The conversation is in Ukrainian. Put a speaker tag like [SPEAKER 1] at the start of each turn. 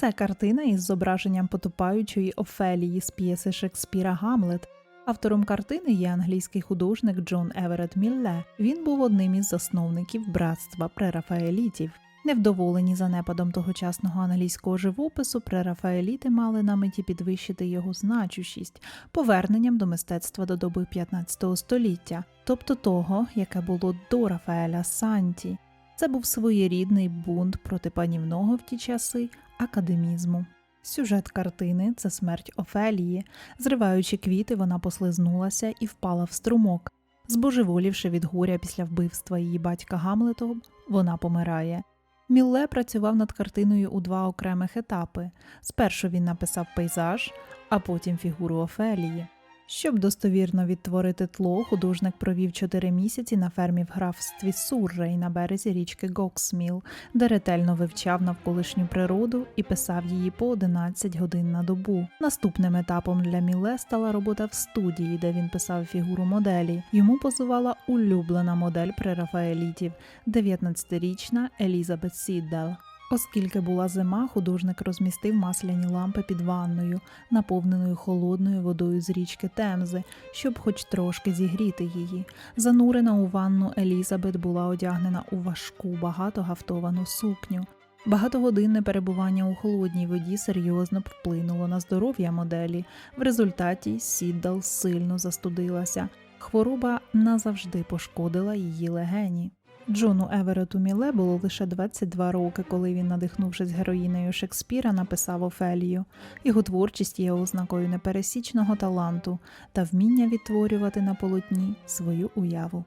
[SPEAKER 1] Це картина із зображенням потопаючої Офелії з п'єси Шекспіра Гамлет. Автором картини є англійський художник Джон Еверет Мілле. Він був одним із засновників братства прерафаелітів. Невдоволені занепадом тогочасного англійського живопису, прерафаеліти мали на меті підвищити його значущість поверненням до мистецтва до доби 15 століття, тобто того, яке було до Рафаеля Санті. Це був своєрідний бунт проти панівного в ті часи академізму. Сюжет картини це смерть Офелії. Зриваючи квіти, вона послизнулася і впала в струмок. Збожеволівши від горя після вбивства її батька Гамлетом, вона помирає. Мілле працював над картиною у два окремих етапи. Спершу він написав пейзаж, а потім фігуру Офелії. Щоб достовірно відтворити тло, художник провів чотири місяці на фермі в графстві Суррей на березі річки Гоксміл, де ретельно вивчав навколишню природу і писав її по 11 годин на добу. Наступним етапом для Міле стала робота в студії, де він писав фігуру моделі. Йому позувала улюблена модель прерафаелітів – 19-річна Елізабет Сіддал. Оскільки була зима, художник розмістив масляні лампи під ванною, наповненою холодною водою з річки Темзи, щоб хоч трошки зігріти її. Занурена у ванну Елізабет була одягнена у важку, багато гафтовану сукню. Багатогодинне перебування у холодній воді серйозно вплинуло на здоров'я моделі. В результаті Сіддал сильно застудилася. Хвороба назавжди пошкодила її легені. Джону Еверету Міле було лише 22 роки, коли він, надихнувшись героїнею Шекспіра, написав Офелію. Його творчість є ознакою непересічного таланту та вміння відтворювати на полотні свою уяву.